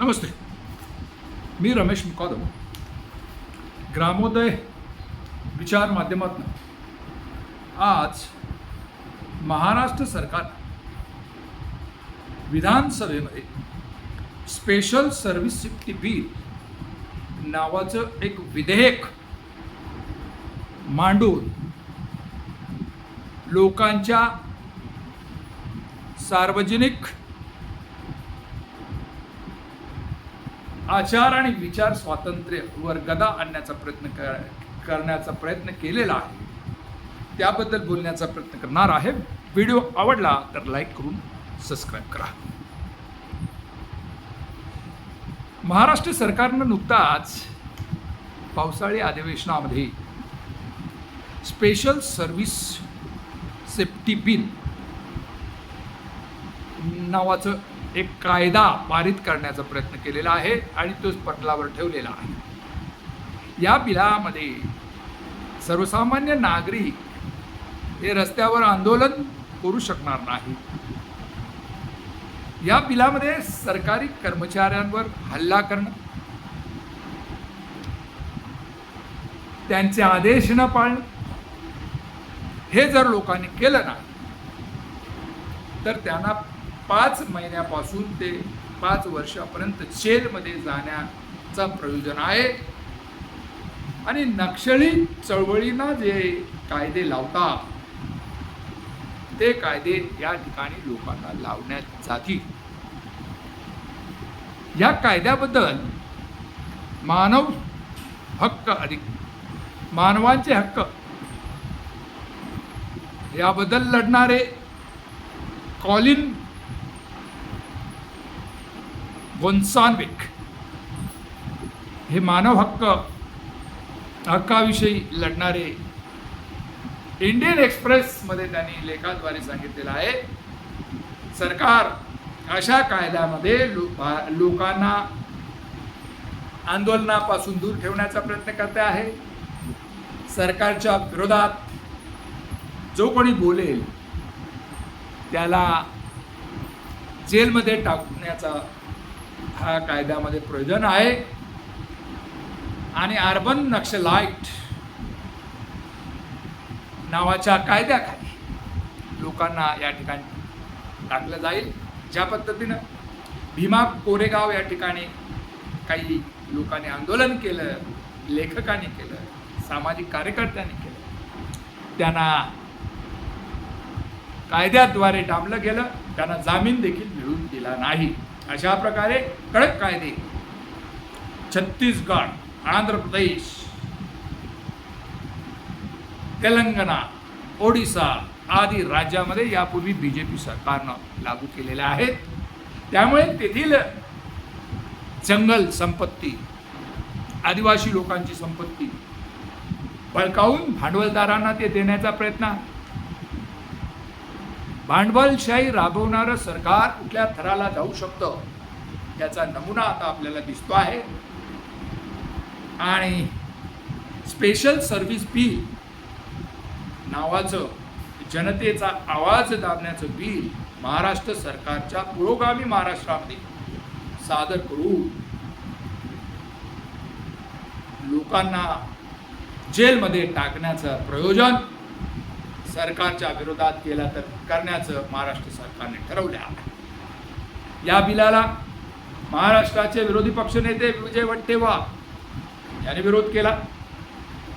नमस्ते मी रमेश मुकादम. ग्रामोदय विचार माध्यमातून आज महाराष्ट्र सरकार विधानसभेमध्ये स्पेशल सर्व्हिस सेफ्टी बिल नावाचं एक विधेयक मांडून लोकांच्या सार्वजनिक आचार आणि विचार स्वातंत्र्यवर गदा आणण्याचा प्रयत्न कर करण्याचा प्रयत्न केलेला आहे. त्याबद्दल बोलण्याचा प्रयत्न करणार आहे. व्हिडिओ आवडला तर लाईक करून सबस्क्राईब करा. महाराष्ट्र सरकारनं नुकताच पावसाळी अधिवेशनामध्ये स्पेशल सर्व्हिस सेफ्टी बिल नावाचं एक कायदा पारित करण्याचा प्रयत्न केलेला आहे आणि तो पटलावर ठेवलेला आहे. या बिलामध्ये सर्वसामान्य नागरिक हे रस्त्यावर आंदोलन करू शकणार नाही. या बिलामध्ये सरकारी कर्मचाऱ्यांवर हल्ला करणं त्यांचे आदेश न पाळणं हे जर लोकांनी केलं ना तर त्यांना पाच महिन्यापासून ते पाच वर्षापर्यंत जेलमध्ये जाण्याचा प्रयोजन आहे. आणि नक्षली चळवळींना जे कायदे लावतात ते कायदे या ठिकाणी लोकांना लावण्यात जातील या कायद्याबद्दल मानव हक्क अधिक मानवांचे हक्क याबद्दल लढणारे कॉलिन गोन्सानविक हे मानव हक्क हक्काविषयी लढणारे इंडियन एक्सप्रेसमध्ये त्यांनी लेखाद्वारे सांगितलेलं आहे. सरकार अशा कायद्यामध्ये भा- लोकांना आंदोलनापासून दूर ठेवण्याचा प्रयत्न करते आहे. सरकारच्या विरोधात जो कोणी बोलेल त्याला जेलमध्ये टाकण्याचा हा कायद्यामध्ये प्रयोजन आहे. आणि अर्बन नक्षलाईट नावाच्या कायद्याखाली लोकांना या ठिकाणी टाकलं जाईल. ज्या पद्धतीनं भीमा कोरेगाव या ठिकाणी काही लोकांनी आंदोलन केलं लेखकांनी केलं सामाजिक कार्यकर्त्यांनी केलं त्यांना कायद्याद्वारे डांबलं गेलं त्यांना जामीन देखील मिळून दिला नाही. अशा प्रकारे कडक कायदे. छत्तीसगड आंध्र प्रदेश तेलंगणा ओडिसा आदी राज्यामध्ये यापूर्वी बी जे पी सरकारनं लागू केलेल्या आहेत. त्यामुळे तेथील जंगल संपत्ती आदिवासी लोकांची संपत्ती बळकावून भांडवलदारांना ते देण्याचा प्रयत्न भांडवलशाही राबवणारं सरकार कुठल्या थराला जाऊ शकतं याचा नमुना आता आपल्याला दिसतो आहे. आणि स्पेशल सर्व्हिस बिल नावाचं जनतेचा आवाज दाबण्याचं बिल महाराष्ट्र सरकारच्या पुरोगामी महाराष्ट्रामध्ये सादर करून लोकांना जेलमध्ये टाकण्याचं प्रयोजन सरकारच्या विरोधात केला तर करण्याचं महाराष्ट्र सरकारने ठरवलं आहे. या बिलाला महाराष्ट्राचे विरोधी पक्षनेते विजय वट्टेवार यांनी विरोध केला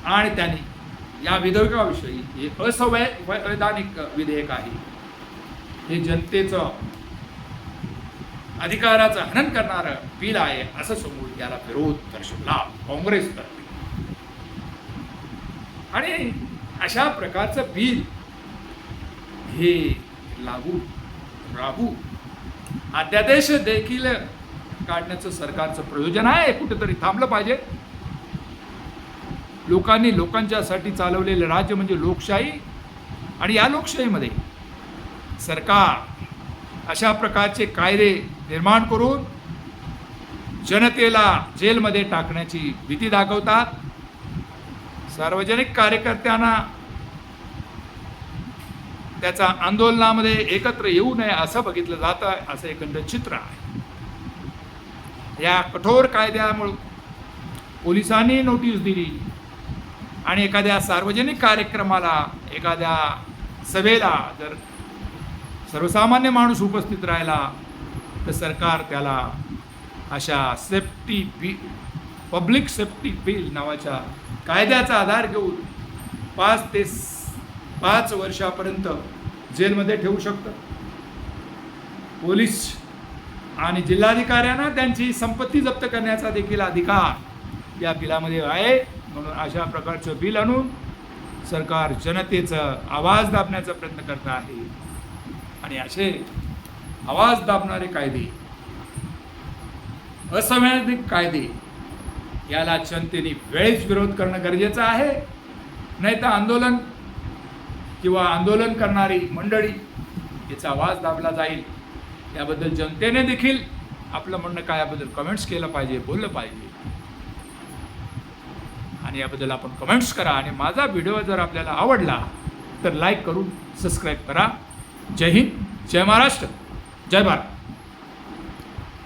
आणि त्यांनी या विधेयकाविषयी हे असंवैधानिक विधेयक आहे. हे जनतेचं अधिकाराचं हनन करणारं बिल आहे असं समोर याला विरोध दर्शवला. करते आणि अशा प्रकारचं बिल हे लागू राबू अध्यादेश देखील काढण्याचं सरकारचं प्रयोजन आहे कुठेतरी थांबलं पाहिजे. लोकांनी लोकांच्यासाठी चालवलेलं राज्य म्हणजे लोकशाही आणि या लोकशाहीमध्ये सरकार अशा प्रकारचे कायदे निर्माण करून जनतेला जेलमध्ये टाकण्याची भीती दाखवतात. सार्वजनिक कार्यकर्त्यांना त्याचा आंदोलनामध्ये एकत्र येऊ नये असं बघितलं जातं असं एकंदर चित्र आहे. या कठोर कायद्यामुळं पोलिसांनी नोटीस दिली आणि एखाद्या सार्वजनिक कार्यक्रमाला एखाद्या सभेला जर सर्वसामान्य माणूस उपस्थित राहिला तर सरकार त्याला अशा safety B public safety bill नावाच्या कायद्याचा आधार घेऊन पाच ते पाच वर्षापर्यंत जेलमध्ये ठेवू शकतं. पोलीस आणि जिल्हाधिकाऱ्यांना त्यांची संपत्ती जप्त करण्याचा देखील अधिकार या बिलामध्ये आहे. म्हणून अशा प्रकारचं बिल आणून सरकार जनतेचं आवाज दाबण्याचा प्रयत्न करत आहे. आणि असे आवाज दाबणारे कायदे असंवैधानिक कायदे याला जनतेने वेळेस विरोध करणं गरजेचं आहे. नाही तर आंदोलन किंवा आंदोलन करणारी मंडळी याचा आवाज दाबला जाईल. याबद्दल जनतेने देखील आपलं म्हणणं काय याबद्दल कमेंट्स केलं पाहिजे बोललं पाहिजे. आणि याबद्दल आपण कमेंट्स करा. आणि माझा व्हिडिओ जर आपल्याला आवडला तर लाईक करून सबस्क्राईब करा. जय हिंद जय महाराष्ट्र जय भारत.